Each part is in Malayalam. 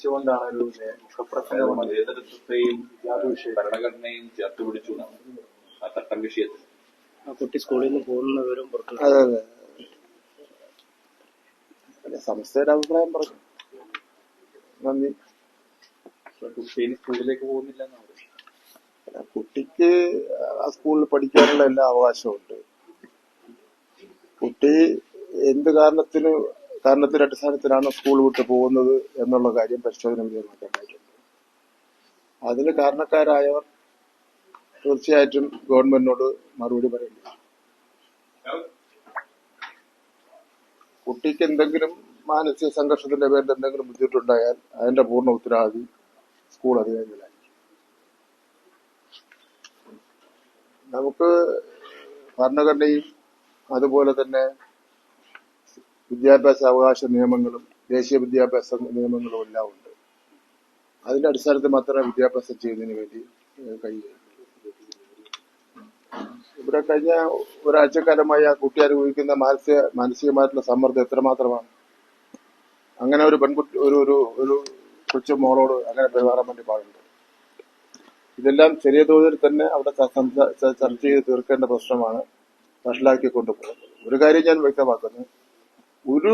ചിന്തിച്ചുകൊണ്ടാണ് ഒരു മുഖപ്രസംഗം കൊണ്ട് മതേതരത്വത്തെയും ഭരണഘടനയും ചേർത്ത് പിടിച്ചു ആ തട്ടം വിഷയത്തിൽ. ആ കുട്ടി സ്കൂളിൽ നിന്ന് പോകുന്നവരും പുറത്തു അതെ അതെ. അല്ല, സംസ്ഥയുടെ അഭിപ്രായം പറഞ്ഞു നന്ദി. കുട്ടീന് സ്കൂളിലേക്ക് പോകുന്നില്ല കുട്ടിക്ക് ആ സ്കൂളിൽ പഠിക്കാനുള്ള എല്ലാ അവകാശമുണ്ട് കുട്ടി എന്ത് കാരണത്തിന് കാരണത്തിന്റെ അടിസ്ഥാനത്തിലാണ് സ്കൂൾ വിട്ടു പോകുന്നത് എന്നുള്ള കാര്യം പരിശോധന വിധേയമാക്കേണ്ടതായിട്ടുണ്ട് അതിന് കാരണക്കാരായവർ തീർച്ചയായിട്ടും ഗവൺമെന്റിനോട് മറുപടി പറയില്ല കുട്ടിക്ക് എന്തെങ്കിലും മാനസിക സംഘർഷത്തിന്റെ പേരിൽ എന്തെങ്കിലും ബുദ്ധിമുട്ടുണ്ടായാൽ അതിന്റെ പൂർണ ഉത്തരവാദി സ്കൂൾ അധികാരികളായിരിക്കും. നമുക്ക് ഭരണഘടനയും അതുപോലെ തന്നെ വിദ്യാഭ്യാസ അവകാശ നിയമങ്ങളും ദേശീയ വിദ്യാഭ്യാസ നിയമങ്ങളും എല്ലാം ഉണ്ട്. അതിന്റെ അടിസ്ഥാനത്തിൽ മാത്രമേ വിദ്യാഭ്യാസം ചെയ്യുന്നതിന് വേണ്ടി കഴിയുകയുള്ളൂ ഇവിടെ കഴിഞ്ഞ ഒരാഴ്ചക്കാലമായി ആ കുട്ടി അനുഭവിക്കുന്ന മാനസിക മാനസികമായിട്ടുള്ള സമ്മർദ്ദം എത്രമാത്രമാണ്? അങ്ങനെ ഒരു പെൺകുട്ടി ഒരു ഒരു ഒരു കൊച്ചു മോളോട് അങ്ങനെ പെരുമാറാൻ വേണ്ടി പാടുണ്ട്. ഇതെല്ലാം ചെറിയ തോതിൽ തന്നെ അവിടെ ചർച്ച ചെയ്ത് തീർക്കേണ്ട പ്രശ്നമാണ്. വഷളാക്കി കൊണ്ടുപോകുന്നത് ഒരു കാര്യം ഞാൻ വ്യക്തമാക്കുന്നു. ഒരു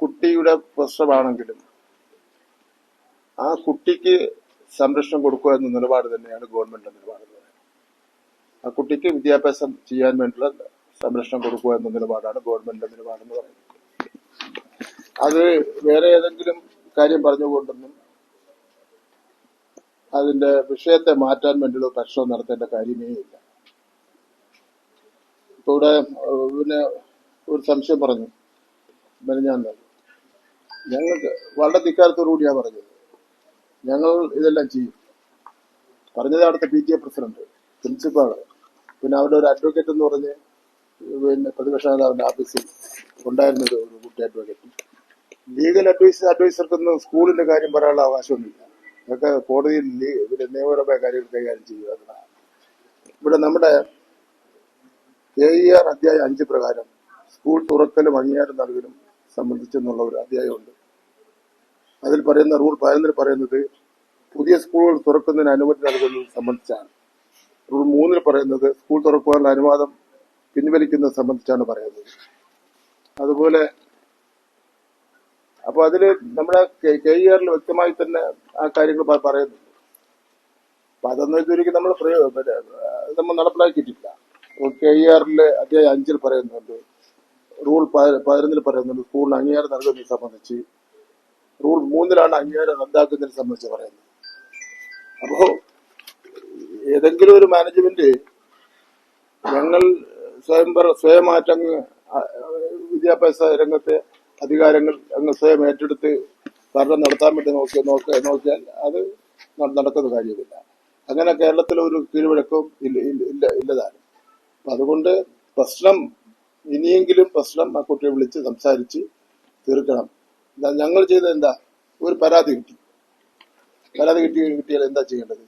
കുട്ടിയുടെ പ്രശ്നമാണെങ്കിലും ആ കുട്ടിക്ക് സംരക്ഷണം കൊടുക്കുക എന്ന നിലപാട് തന്നെയാണ് ഗവൺമെന്റിന്റെ നിലപാട്. ആ കുട്ടിക്ക് വിദ്യാഭ്യാസം ചെയ്യാൻ വേണ്ടിയുള്ള സംരക്ഷണം കൊടുക്കുക എന്ന നിലപാടാണ് ഗവൺമെന്റിന്റെ നിലപാടെന്ന് പറയുന്നത് അത് വേറെ ഏതെങ്കിലും കാര്യം പറഞ്ഞുകൊണ്ടൊന്നും അതിന്റെ വിഷയത്തെ മാറ്റാൻ വേണ്ടിയുള്ള പ്രശ്നം നടത്തേണ്ട കാര്യമേ ഇല്ല ഇപ്പൊ ഇവിടെ പിന്നെ ഒരു സംശയം പറഞ്ഞു. മെനഞ്ഞാൻ ഞങ്ങൾക്ക് വളരെ ധിക്കാരത്തോടുകൂടിയാ പറഞ്ഞത്. ഞങ്ങൾ ഇതെല്ലാം ചെയ്യും. പറഞ്ഞത് അവിടുത്തെ P T A president principal. പിന്നെ അവിടെ ഒരു അഡ്വക്കേറ്റ് എന്ന് പറഞ്ഞ് പിന്നെ പ്രതിപക്ഷ നേതാവിന്റെ ഓഫീസിൽ ഉണ്ടായിരുന്ന ഒരു കുട്ടി അഡ്വക്കേറ്റ് ലീഗൽ അഡ്വൈസ് അഡ്വൈസർക്കൊന്നും സ്കൂളിന്റെ കാര്യം പറയാനുള്ള അവകാശമൊന്നുമില്ല. ഇതൊക്കെ കോടതിയിൽ നിയമപരമായ കാര്യങ്ങൾ കൈകാര്യം ചെയ്യുക ഇവിടെ നമ്മുടെ കെ ഇ ആർ അധ്യായം അഞ്ച് പ്രകാരം സ്കൂൾ തുറക്കലും അംഗീകാരം നൽകലും സംബന്ധിച്ചെന്നുള്ള ഒരു അധ്യായമുണ്ട്. അതിൽ പറയുന്ന റൂൾ പതിനൊന്നിൽ പറയുന്നത് പുതിയ സ്കൂളുകൾ തുറക്കുന്നതിന് അനുമതി നൽകുന്നത് സംബന്ധിച്ചാണ്. റൂൾ മൂന്നിൽ പറയുന്നത് സ്കൂൾ തുറക്കുവാനുള്ള അനുവാദം പിൻവലിക്കുന്നത് സംബന്ധിച്ചാണ് പറയുന്നത്. അതുപോലെ അപ്പോൾ അതിൽ നമ്മുടെ കെ ആറിൽ വ്യക്തമായി തന്നെ ആ കാര്യങ്ങൾ പറയുന്നുണ്ട്. അപ്പൊ അതൊന്നും ഇതുവരെയ്ക്കും നമ്മൾ നമ്മൾ നടപ്പിലാക്കിയിട്ടില്ല. കെ ഇ ആറിലെ അധ്യായം അഞ്ചിൽ പറയുന്നുണ്ട് റൂൾ പതി- പതിനൊന്നിൽ പറയുന്നുണ്ട് സ്കൂളിന് അംഗീകാരം നൽകുന്നതിനെ സംബന്ധിച്ച്. റൂൾ മൂന്നിലാണ് അംഗീകാരം റദ്ദാക്കുന്നതിനെ സംബന്ധിച്ച് പറയുന്നത്. അപ്പോ ഏതെങ്കിലും ഒരു മാനേജ്മെന്റ് ഞങ്ങൾ സ്വയം സ്വയമായിട്ട് അങ്ങ് വിദ്യാഭ്യാസ രംഗത്തെ അധികാരങ്ങൾ അങ്ങ് സ്വയം ഏറ്റെടുത്ത് ഭരണം നടത്താൻ വേണ്ടി നോക്കി നോക്ക നോക്കിയാൽ അത് നടക്കുന്ന കാര്യമില്ല. അങ്ങനെ കേരളത്തിൽ ഒരു കീഴ്വഴക്കവും ഇല്ല ഇല്ല ഇല്ലതാണ്. അതുകൊണ്ട് പ്രശ്നം ഇനിയെങ്കിലും പ്രശ്നം ആ കുട്ടിയെ വിളിച്ച് സംസാരിച്ച് തീർക്കണം. ഞങ്ങൾ ചെയ്തത് എന്താ? ഒരു പരാതി കിട്ടി. പരാതി കിട്ടി കിട്ടിയാൽ എന്താ ചെയ്യേണ്ടത്?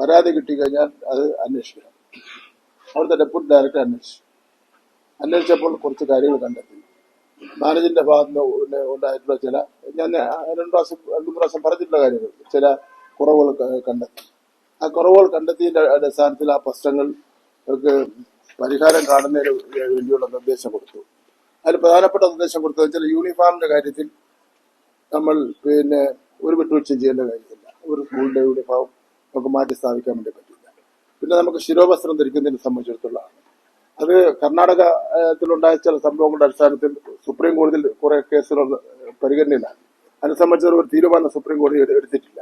പരാതി കിട്ടി കഴിഞ്ഞാൽ അത് അന്വേഷിക്കണം. അവിടുത്തെ ഡെപ്യൂട്ടി ഡയറക്ടർ അന്വേഷിച്ചു. അന്വേഷിച്ചപ്പോൾ കുറച്ച് കാര്യങ്ങൾ കണ്ടെത്തി. മാനേജിന്റെ ഭാഗത്തുനിന്ന് ഉണ്ടായിട്ടുള്ള ചില ഞാൻ രണ്ടു പ്രാവശ്യം രണ്ടു പ്രാവശ്യം പറഞ്ഞിട്ടുള്ള കാര്യങ്ങൾ. ചില കുറവുകൾ കണ്ടെത്തി. ആ കുറവുകൾ കണ്ടെത്തിയതിന്റെ അടിസ്ഥാനത്തിൽ ആ പ്രശ്നങ്ങൾക്ക് പരിഹാരം കാണുന്നതിന് വേണ്ടിയുള്ള നിർദ്ദേശം കൊടുത്തു. അതിൽ പ്രധാനപ്പെട്ട നിർദ്ദേശം കൊടുത്തത് വെച്ചാൽ യൂണിഫോമിന്റെ കാര്യത്തിൽ നമ്മൾ പിന്നെ ഒരു വിട്ടുവീഴ്ച ചെയ്യേണ്ട കാര്യമില്ല. ഒരു സ്കൂളിന്റെ യൂണിഫോം നമുക്ക് മാറ്റി സ്ഥാപിക്കാൻ വേണ്ടി പറ്റില്ല. പിന്നെ നമുക്ക് ശിരോവസ്ത്രം ധരിക്കുന്നതിനെ സംബന്ധിച്ചിടത്തോളം അത് കർണാടകത്തിലുണ്ടായ ചില സംഭവങ്ങളുടെ അടിസ്ഥാനത്തിൽ സുപ്രീം കോടതിയിൽ കുറെ കേസുകൾ പരിഗണനയിലാണ് അതിനെ സംബന്ധിച്ച് ഒരു തീരുമാനം സുപ്രീം കോടതി എടുത്തിട്ടില്ല.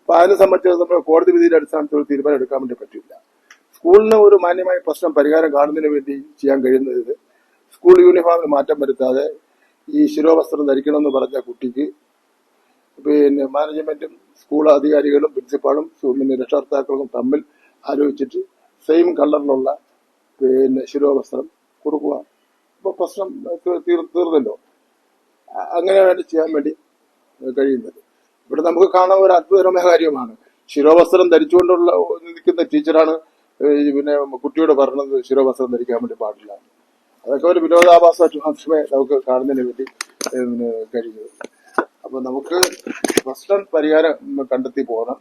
അപ്പൊ അതിനെ സംബന്ധിച്ച് കോടതി വിധിയുടെ അടിസ്ഥാനത്തിൽ ഒരു തീരുമാനം എടുക്കാൻ വേണ്ടി പറ്റില്ല. സ്കൂളിന് ഒരു മാന്യമായ പ്രശ്നം പരിഹാരം കാണുന്നതിന് വേണ്ടി ചെയ്യാൻ കഴിയുന്നത് സ്കൂൾ യൂണിഫോമിൽ മാറ്റം വരുത്താതെ ഈ ശിരോവസ്ത്രം ധരിക്കണമെന്ന് പറഞ്ഞ കുട്ടിക്ക് പിന്നെ മാനേജ്മെന്റും സ്കൂൾ അധികാരികളും പ്രിൻസിപ്പാളും പിന്നെ രക്ഷകർത്താക്കളും തമ്മിൽ ആലോചിച്ചിട്ട് സെയിം കളറിലുള്ള പിന്നെ ശിരോവസ്ത്രം കൊടുക്കുക അപ്പോൾ പ്രശ്നം തീർ- തീർന്നല്ലോ. അങ്ങനെ വേണ്ടി ചെയ്യാൻ വേണ്ടി കഴിയുന്നത്. ഇവിടെ നമുക്ക് കാണാൻ ഒരു അത്ഭുതകരമായ കാര്യമാണ്. ശിരോവസ്ത്രം ധരിച്ചുകൊണ്ടുള്ള നിൽക്കുന്ന ടീച്ചറാണ് പിന്നെ കുട്ടിയുടെ ഭരണം ശിരോവസ്ത്രം ധരിക്കാൻ വേണ്ടി പാടില്ല. അതൊക്കെ ഒരു വിനോദാഭാസമായിട്ട് മാത്രമേ നമുക്ക് കാണുന്നതിന് വേണ്ടി പിന്നെ കഴിയൂ അപ്പൊ നമുക്ക് പ്രശ്നം പരിഹാരം കണ്ടെത്തി പോകണം.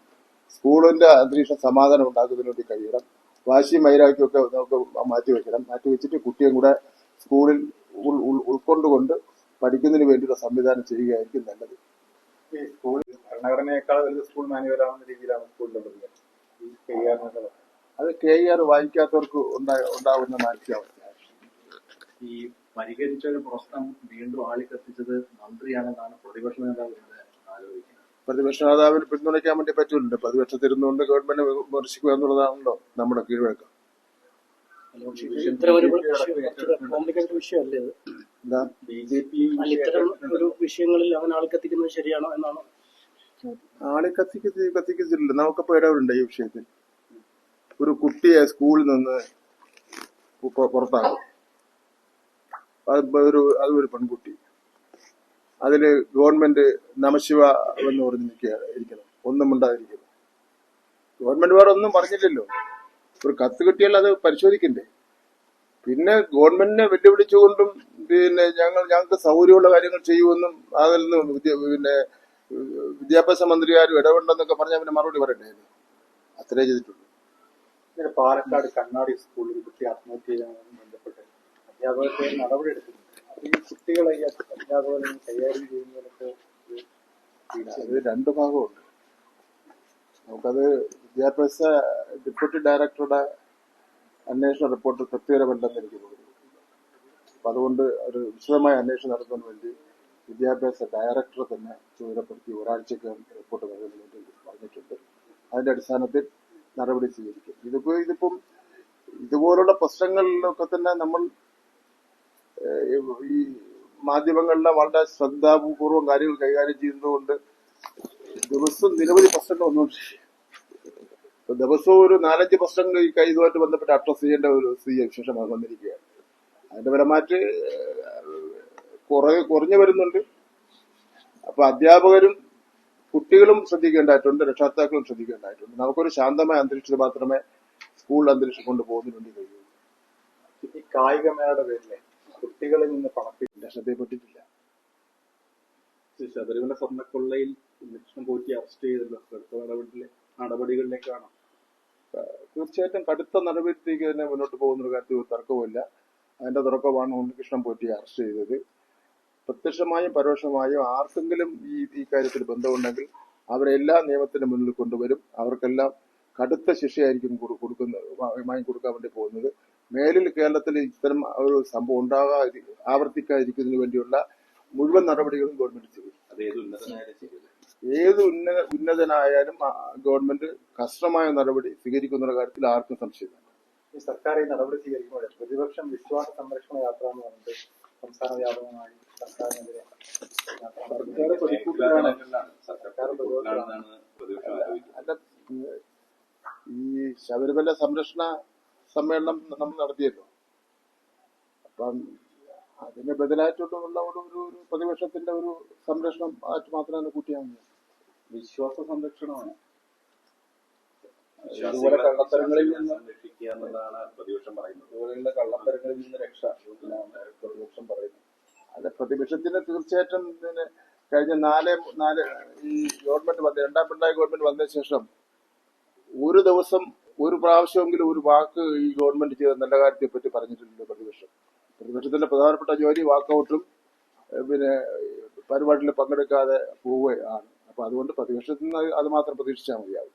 സ്കൂളിന്റെ അന്തരീക്ഷം സമാധാനം ഉണ്ടാക്കുന്നതിന് വേണ്ടി കഴിയണം. വാശി മൈരാക്കിയൊക്കെ നമുക്ക് മാറ്റി വെക്കണം. മാറ്റി വെച്ചിട്ട് കുട്ടിയെ കൂടെ സ്കൂളിൽ ഉൾ- ഉൾ- ഉൾക്കൊണ്ടുകൊണ്ട് പഠിക്കുന്നതിന് വേണ്ടിയുള്ള സംവിധാനം ചെയ്യുകയായിരിക്കും നല്ലത്. സ്കൂൾ ഭരണഘടനയേക്കാൾ വലുത് സ്കൂൾ മാനുവലാവുന്ന രീതിയിലാണ് സ്കൂളിലുള്ളത്. അത് കെ ആർ വായിക്കാത്തവർക്ക് ഉണ്ടാ- ഉണ്ടാകുന്ന മാനസികാവസ്ഥ. ഈ പരിഹരിച്ച ഒരു പ്രശ്നം വീണ്ടും ആളിക്കത്തിച്ചത് മന്ത്രിയാണെന്നാണ് പ്രതിപക്ഷ നേതാവ് ആലോചിക്കുന്നത്. പ്രതിപക്ഷ നേതാവിന് പിന്തുണയ്ക്കാൻ വേണ്ടി പറ്റൂല്ലോ പ്രതിപക്ഷത്തിരുന്നുകൊണ്ട് ഗവൺമെന്റ് വിമർശിക്കുക എന്നുള്ളതാണല്ലോ നമ്മുടെ കീഴ്വഴക്കം. ഇത്തരം ഒരു വിഷയങ്ങളിൽ അവൻ ശരിയാണോ എന്നാണ്. ആളെ കത്തിക്കത്തി കത്തിക്കുന്നില്ല നമുക്കിപ്പോ ഇടവുണ്ട് ഈ വിഷയത്തിൽ? ഒരു കുട്ടിയെ സ്കൂളിൽ നിന്ന് പുറത്താക്കും. അതൊരു ഒരു അത് ഒരു പെൺകുട്ടി. അതിൽ ഗവൺമെന്റ് നമശിവ എന്ന് പറഞ്ഞ് നിൽക്കുക ഇരിക്കണം ഒന്നും ഉണ്ടാതിരിക്കുന്നു ഗവൺമെന്റ് വേറെ ഒന്നും പറഞ്ഞില്ലല്ലോ. ഒരു കത്ത് കിട്ടിയാൽ അത് പരിശോധിക്കണ്ടേ? പിന്നെ ഗവൺമെന്റിനെ വെല്ലുവിളിച്ചുകൊണ്ടും പിന്നെ ഞങ്ങൾ ഞങ്ങൾക്ക് സൗകര്യമുള്ള കാര്യങ്ങൾ ചെയ്യുമെന്നും അതിൽ നിന്ന് പിന്നെ വിദ്യാഭ്യാസ മന്ത്രിയാരും ഇടപെടണമെന്നൊക്കെ പറഞ്ഞാൽ പിന്നെ മറുപടി പറയണ്ടേ? അത്രേ ചെയ്തിട്ടുള്ളൂ. ഇങ്ങനെ പാലക്കാട് കണ്ണാടി സ്കൂളിൽ കുട്ടി ആത്മഹത്യ ചെയ്യാനും ബന്ധപ്പെട്ട് അധ്യാപകർക്ക് നടപടി ഈ കുട്ടികളെ അധ്യാപകരെ കൈകാര്യം ചെയ്യുന്നതിനൊക്കെ രണ്ടു രണ്ട് ഭാഗമുണ്ട്. നമുക്കത് വിദ്യാഭ്യാസ ഡെപ്യൂട്ടി ഡയറക്ടറുടെ അന്വേഷണ റിപ്പോർട്ട് തൃപ്തികരമല്ലെന്ന് എനിക്ക് തോന്നുന്നു. അപ്പൊ അതുകൊണ്ട് ഒരു വിശദമായ അന്വേഷണം നടത്തുന്നതിന് വേണ്ടി വിദ്യാഭ്യാസ ഡയറക്ടർ തന്നെ ചുമതലപ്പെടുത്തി ഒരാഴ്ചക്കകം റിപ്പോർട്ട് നൽകുന്നതിന് പറഞ്ഞിട്ടുണ്ട്. അതിന്റെ അടിസ്ഥാനത്തിൽ നടപടി സ്വീകരിക്കും. ഇതിപ്പോ ഇതിപ്പം ഇതുപോലുള്ള പ്രശ്നങ്ങളിലൊക്കെ തന്നെ നമ്മൾ ഈ മാധ്യമങ്ങളിലെ വളരെ ശ്രദ്ധാപൂർവം കാര്യങ്ങൾ കൈകാര്യം ചെയ്യുന്നതുകൊണ്ട് ദിവസം നിരവധി പ്രശ്നങ്ങൾ വന്നുകൊണ്ടിരിക്കും ദിവസവും ഒരു നാലഞ്ച് പ്രശ്നങ്ങൾ ഈ കൈതുമായിട്ട് ബന്ധപ്പെട്ട് അഡ്രസ് ചെയ്യേണ്ട ഒരു സ്ഥിതി വിശേഷമാണ് വന്നിരിക്കുകയാണ്. അതിന്റെ പരമായിട്ട് കുറേ കുറഞ്ഞു വരുന്നുണ്ട്. അപ്പൊ അധ്യാപകരും കുട്ടികളും ശ്രദ്ധിക്കേണ്ടതായിട്ടുണ്ട് രക്ഷാകർത്താക്കളും ശ്രദ്ധിക്കേണ്ടതായിട്ടുണ്ട്. നമുക്കൊരു ശാന്തമായ അന്തരീക്ഷത്തിൽ മാത്രമേ സ്കൂൾ അന്തരീക്ഷം കൊണ്ട് വേണ്ടി കഴിയൂ. ഈ കായികമേളയുടെ പേരിലെ കുട്ടികളിൽ നിന്ന് പണത്തിന്റെ ശ്രദ്ധയെപ്പെട്ടിട്ടില്ല ശബരിമല സ്വർണക്കൊള്ളയിൽ ലക്ഷ്മൺ പോറ്റി അറസ്റ്റ് ചെയ്തല്ലോ അടുത്ത നടപടിയിലെ നടപടികളിലേക്കാണ്. തീർച്ചയായിട്ടും കടുത്ത നടപടിയിലേക്ക് തന്നെ മുന്നോട്ട് പോകുന്ന ഒരു കാര്യത്തിൽ തർക്കവുമില്ല. അതിന്റെ തുടക്കമാണ് ഉണ്ണികൃഷ്ണൻ പോറ്റി അറസ്റ്റ് ചെയ്തത്. പ്രത്യക്ഷമായും പരോക്ഷമായും ആർക്കെങ്കിലും ഈ ഈ കാര്യത്തിൽ ബന്ധമുണ്ടെങ്കിൽ അവരെ എല്ലാ നിയമത്തിന്റെ മുന്നിൽ കൊണ്ടുവരും. അവർക്കെല്ലാം കടുത്ത ശിക്ഷയായിരിക്കും കൊടുക്കുന്നത് കൊടുക്കുന്ന വാങ്ങി കൊടുക്കാൻ വേണ്ടി പോകുന്നത്. മേലിൽ കേരളത്തിൽ ഇത്തരം ഒരു സംഭവം ഉണ്ടാകാതി ആവർത്തിക്കാതിരിക്കുന്നതിന് വേണ്ടിയുള്ള മുഴുവൻ നടപടികളും ഗവൺമെന്റ് ചെയ്യും. അത് ഏത് ഉന്നത ഉന്നതനായാലും ഗവൺമെന്റ് കർശനമായ നടപടി സ്വീകരിക്കുന്ന കാര്യത്തിൽ ആർക്കും സംശയമില്ല. ഈ സർക്കാർ ഈ നടപടി സ്വീകരിക്കുമ്പോൾ പ്രതിപക്ഷം വിശ്വാസ സംരക്ഷണ യാത്ര എന്ന് പറഞ്ഞിട്ട് സംസ്ഥാന വ്യാപകമായി സർക്കാരിനെതിരെ. അല്ല ഈ ശബരിമല സംരക്ഷണ സമ്മേളനം നമ്മൾ നടത്തിയല്ലോ. അപ്പം അതിന് ബദലായിട്ടുള്ള ഒരു ഒരു ഒരു പ്രതിപക്ഷത്തിന്റെ ഒരു സംരക്ഷണം ആയിട്ട് മാത്രമേ കൂട്ടിയാൽ മതി വിശ്വാസ സംരക്ഷണമാണ്. ഇതുപോലെ കള്ളത്തരങ്ങളിൽ നിന്ന് രക്ഷിക്കുക എന്നതാണ് പ്രതിപക്ഷം പറയുന്നത്. ഇതുപോലെയുള്ള കള്ളത്തരങ്ങളിൽ നിന്ന് രക്ഷ പ്രതിപക്ഷം പറയുന്നത്. അല്ല പ്രതിപക്ഷത്തിന് തീർച്ചയായിട്ടും ഇതിന് കഴിഞ്ഞ നാല് നാല് ഈ ഗവൺമെന്റ് വന്ന രണ്ടാം പിണറായി ഗവൺമെന്റ് വന്ന ശേഷം ഒരു ദിവസം ഒരു പ്രാവശ്യമെങ്കിലും ഒരു വാക്ക് ഈ ഗവൺമെന്റ് ചെയ്ത നല്ല കാര്യത്തെ പറ്റി പറഞ്ഞിട്ടില്ല പ്രതിപക്ഷം. പ്രതിപക്ഷത്തിന്റെ പ്രധാനപ്പെട്ട ജോലി വാക്കൗട്ടും പിന്നെ പരിപാടിയിൽ പങ്കെടുക്കാതെ പോവുകയാണ്. അപ്പൊ അതുകൊണ്ട് പ്രതിപക്ഷത്തിൽ നിന്ന് അത് മാത്രം പ്രതീക്ഷിച്ചാൽ മതിയാവും.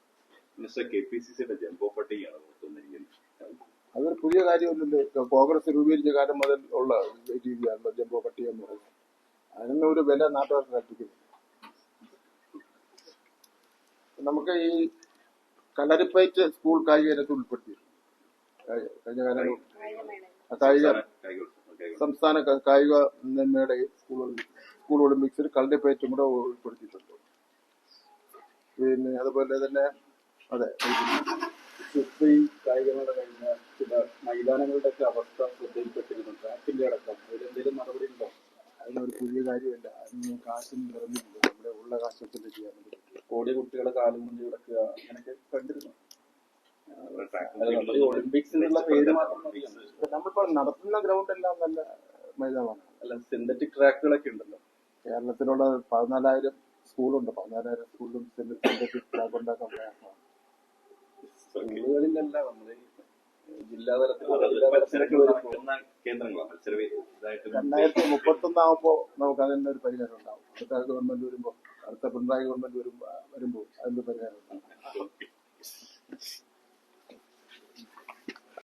മിസ്റ്റർ കെ പി സി സിയുടെ ജംബോ പുതിയ കാര്യമൊന്നുമില്ല. കോൺഗ്രസ് രൂപീകരിച്ച കാലം മുതൽ ഉള്ള രീതിയാണ് ജംബോ പട്ടിക എന്ന് പറയുന്നത്. അതിനൊന്നും ഒരു വില നാട്ടുകാർക്ക് കൽപ്പിക്കുന്നു. നമുക്ക് ഈ കലരിപ്പയറ്റ് സ്കൂൾ കായിക ഇനത്തിൽ ഉൾപ്പെടുത്തി. കഴി- കഴിഞ്ഞ കാലം ആ കായിക സംസ്ഥാന കായിക മേളയിൽ സ്കൂൾ ഒളിമ്പിക്സ് സ്കൂൾ ഒളിമ്പിക്സിൽ കലരിപ്പയറ്റും കൂടെ ഉൾപ്പെടുത്തിയിട്ടുണ്ട്. പിന്നെ അതുപോലെ തന്നെ അതെ ഈ കായികമേള കഴിഞ്ഞ ചില മൈതാനങ്ങളുടെ ഒക്കെ അവസ്ഥ ശ്രദ്ധയിൽപ്പെട്ടിരുന്നു ട്രാക്കിന്റെ അടക്കം അതിലെന്തെങ്കിലും നടപടി ഉണ്ടോ അതിനൊരു പുതിയ കാര്യമല്ല. അതിന് കാശും നിറഞ്ഞില്ല നമ്മുടെ ഉള്ള കാശ് വെച്ചിട്ട് ചെയ്യാൻ. ഓടിയ കുട്ടികളെ കാലം കൊണ്ട് കിടക്കുക അങ്ങനെയൊക്കെ കണ്ടിരുന്നു. ഒളിമ്പിക്സിനുള്ള പേര് മാത്രം നമ്മളിപ്പോ നടത്തുന്ന ഗ്രൗണ്ട് എല്ലാം നല്ല മൈതാനമാണ്. അല്ല സിന്തറ്റിക് ട്രാക്കുകളൊക്കെ ഉണ്ടല്ലോ. കേരളത്തിലുള്ള പതിനാലായിരം സ്കൂളുണ്ട് പതിനാലായിരം സ്കൂളിലും സിന്തറ്റിക് ട്രാക്ക് ഉണ്ടാക്കാൻ പ്രയാസമാണ്. സ്കൂളുകളിലല്ല നമ്മൾ. ജില്ലാ രണ്ടായിരത്തി മുപ്പത്തൊന്നാകുമ്പോൾ നമുക്ക് അതിന്റെ ഒരു പരിഹാരം ഉണ്ടാവും. അടുത്ത ഗവൺമെന്റ് വരുമ്പോ അടുത്ത പിണറായി ഗവൺമെന്റ് വരുമ്പോ വരുമ്പോ അതിന്റെ പരിഹാരം ഉണ്ടാവും.